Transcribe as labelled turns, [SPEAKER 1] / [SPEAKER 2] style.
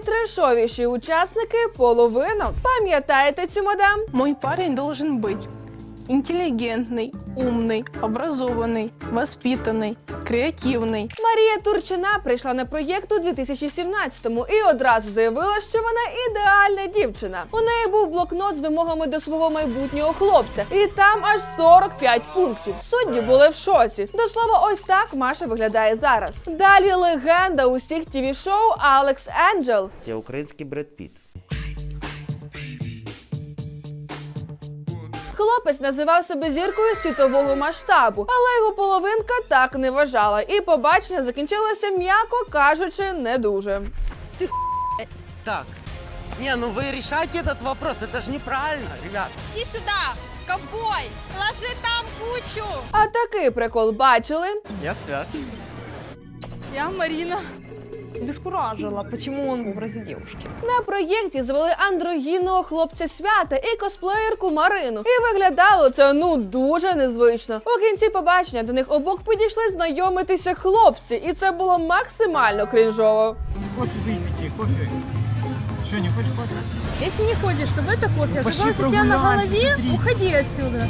[SPEAKER 1] найтрешовіші учасники половинок. Пам'ятаєте цю мадам?
[SPEAKER 2] Мой парень должен быть интеллигентный, умный, образованный, воспитанный, креативный.
[SPEAKER 1] Марія Турчина прийшла на проєкт у 2017-му і одразу заявила, що вона ідеальна дівчина. У неї був блокнот з вимогами до свого майбутнього хлопця, і там аж 45 пунктів. Судді були в шоці. До слова, ось так Маша виглядає зараз. Далі легенда усіх тіві шоу Алекс Енджел.
[SPEAKER 3] Я український Бред Піт.
[SPEAKER 1] Хлопець називав себе зіркою світового масштабу, але його половинка так не вважала, і побачення закінчилося, м'яко кажучи, не дуже.
[SPEAKER 4] Так. Не, ну вы решайте этот вопрос, это же неправильно, ребят.
[SPEAKER 5] Иди сюда, ковбой! Ложи там кучу!
[SPEAKER 1] А такий прикол бачили.
[SPEAKER 4] Я свят.
[SPEAKER 5] Я Марина.
[SPEAKER 6] Бескуражила, почему он в образе девушки.
[SPEAKER 1] На проєкті звели андрогінного хлопця свята і косплеєрку Марину. І виглядало це ну дуже незвично. У кінці побачення до них обох підійшли знайомитися хлопці, і це було максимально крінжово.
[SPEAKER 7] Кофе выпейте, кофе. Что, не хочешь кофе?
[SPEAKER 6] Если не хочешь, чтобы это кофе
[SPEAKER 7] Пошли
[SPEAKER 6] оказалось у тебя на
[SPEAKER 7] прогуляемся,
[SPEAKER 6] голове,
[SPEAKER 7] смотри.
[SPEAKER 6] уходи отсюда.